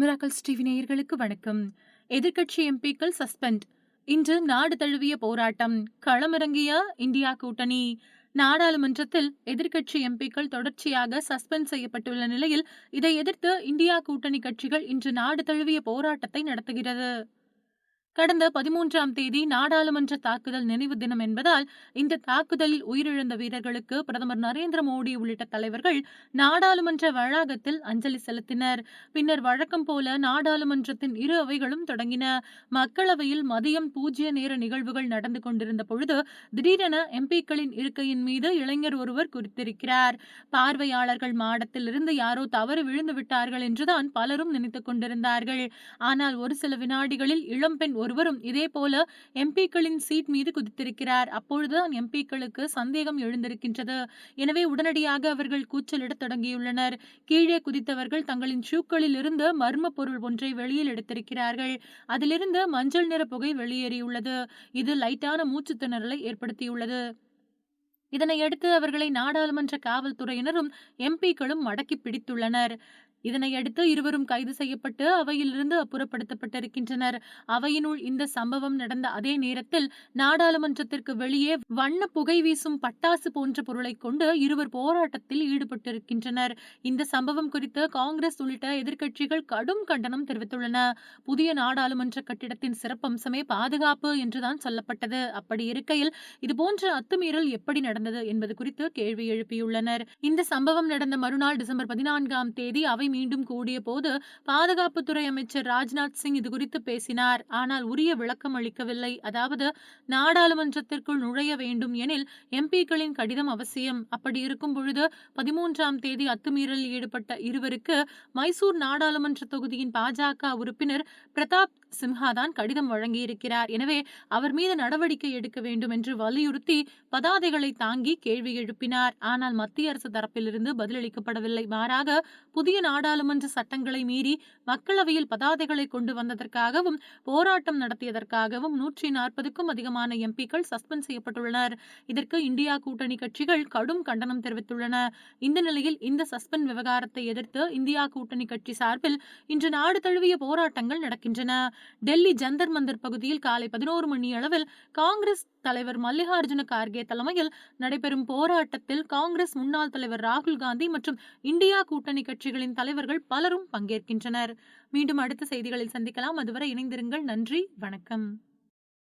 Miracles TV நேயர்களுக்கு வணக்கம். எதிர்க்கட்சி எம்பிக்கள் சஸ்பெண்ட். இன்று நாடு தழுவிய போராட்டம். களமிறங்கிய இந்தியா கூட்டணி. நாடாளுமன்றத்தில் எதிர்க்கட்சி எம்பிக்கள் தொடர்ச்சியாக சஸ்பெண்ட் செய்யப்பட்டுள்ள நிலையில் இதை எதிர்த்து இந்தியா கூட்டணி கட்சிகள் இன்று நாடு தழுவிய போராட்டத்தை நடத்துகிறது. கடந்த பதிமூன்றாம் தேதி நாடாளுமன்ற தாக்குதல் நினைவு தினம் என்பதால் இந்த தாக்குதலில் உயிரிழந்த வீரர்களுக்கு பிரதமர் நரேந்திர மோடி உள்ளிட்ட தலைவர்கள் நாடாளுமன்ற வளாகத்தில் அஞ்சலி செலுத்தினர். பின்னர் வழக்கம் போல நாடாளுமன்றத்தின் இரு அவைகளும் தொடங்கின. மக்களவையில் மதியம் பூஜ்ய நேர நிகழ்வுகள் நடந்து கொண்டிருந்த பொழுது திடீரென எம்பிக்களின் இருக்கையின் மீது இளைஞர் ஒருவர் குறித்திருக்கிறார். பார்வையாளர்கள் மாடத்தில் இருந்து யாரோ தவறு விழுந்து விட்டார்கள் என்றுதான் பலரும் நினைத்துக் கொண்டிருந்தார்கள். ஆனால் ஒரு சில வினாடிகளில் இளம்பெண் ஒருவரும் இதே போல எம்பிக்களின் சீட் மீது குதித்திருக்கிறார். அப்பொழுதுதான் எம்பிக்களுக்கு சந்தேகம் எழுந்திருக்கின்றது. எனவே உடனடியாக அவர்கள் கூச்சலிடத் தொடங்கியுள்ளனர். கீழே குதித்தவர்கள் தங்களின் ஷூக்களில் இருந்து மர்ம பொருள் ஒன்றை வெளியில் எடுத்திருக்கிறார்கள். அதிலிருந்து மஞ்சள் நிற புகை வெளியேறியுள்ளது. இது லைட்டான மூச்சு திணறலை ஏற்படுத்தியுள்ளது. இதனையடுத்து அவர்களை நாடாளுமன்ற காவல்துறையினரும் எம்பிக்களும் மடக்கி பிடித்துள்ளனர். இதனையடுத்து இருவரும் கைது செய்யப்பட்டு அவையிலிருந்து அப்புறப்படுத்தப்பட்டிருக்கின்றனர். அவையினுள் இந்த சம்பவம் நடந்த அதே நேரத்தில் நாடாளுமன்றத்திற்கு வெளியே வண்ண புகை வீசும் பட்டாசு போன்ற பொருளை கொண்டு இருவர் போராட்டத்தில் ஈடுபட்டிருக்கின்றனர். இந்த சம்பவம் குறித்து காங்கிரஸ் உள்ளிட்ட எதிர்க்கட்சிகள் கடும் கண்டனம் தெரிவித்துள்ளன. புதிய நாடாளுமன்ற கட்டிடத்தின் சிறப்பம்சமே பாதுகாப்பு என்றுதான் சொல்லப்பட்டது. அப்படி இருக்கையில் இதுபோன்ற அத்துமீறல் எப்படி நடந்தது என்பது குறித்து கேள்வி எழுப்பியுள்ளனர். இந்த சம்பவம் நடந்த மறுநாள் டிசம்பர் பதினான்காம் தேதி அவை மீண்டும் கூடிய போது பாதுகாப்புத்துறை அமைச்சர் ராஜ்நாத் சிங் இது குறித்து பேசினார். ஆனால் உரிய விளக்கம் அளிக்கவில்லை. அதாவது நாடாளுமன்றத்திற்குள் நுழைய வேண்டும் எனில் எம்பிக்களின் கடிதம் அவசியம். அப்படி இருக்கும் பொழுது பதிமூன்றாம் தேதி அத்துமீறலில் ஈடுபட்ட இருவருக்கு மைசூர் நாடாளுமன்ற தொகுதியின் பாஜக உறுப்பினர் பிரதாப் சிம்ஹா தான் கடிதம் வழங்கியிருக்கிறார். எனவே அவர் மீது நடவடிக்கை எடுக்க வேண்டும் என்று வலியுறுத்தி பதாதைகளை தாங்கி கேள்வி எழுப்பினார். ஆனால் மத்திய அரசு தரப்பிலிருந்து பதிலளிக்கப்படவில்லை. மாறாக புதிய நாடு நாடாளுமன்ற சட்டங்களை மீறி மக்களவையில் பதாதைகளை கொண்டு வந்ததற்காகவும் போராட்டம் நடத்தியதற்காகவும் நூற்றி நாற்பதுக்கும் அதிகமான எம்பிக்கள் சஸ்பெண்ட் செய்யப்பட்டுள்ளனர். இதற்கு இந்தியா கூட்டணி கட்சிகள் கடும் கண்டனம் தெரிவித்துள்ளன. இந்த நிலையில் இந்த சஸ்பெண்ட் விவகாரத்தை எதிர்த்து இந்தியா கூட்டணி கட்சி சார்பில் இன்று நாடு தழுவிய போராட்டங்கள் நடக்கின்றன. டெல்லி ஜந்தர் மந்தர் பகுதியில் காலை பதினோரு மணி அளவில் காங்கிரஸ் தலைவர் மல்லிகார்ஜுன கார்கே தலைமையில் நடைபெறும் போராட்டத்தில் காங்கிரஸ் முன்னாள் தலைவர் ராகுல் காந்தி மற்றும் இந்தியா கூட்டணி கட்சிகளின் தலைவர் தலைவர்கள் பலரும் பங்கேற்கின்றனர். மீண்டும் அடுத்த செய்திகளில் சந்திக்கலாம். அதுவரை இணைந்திருங்கள். நன்றி. வணக்கம்.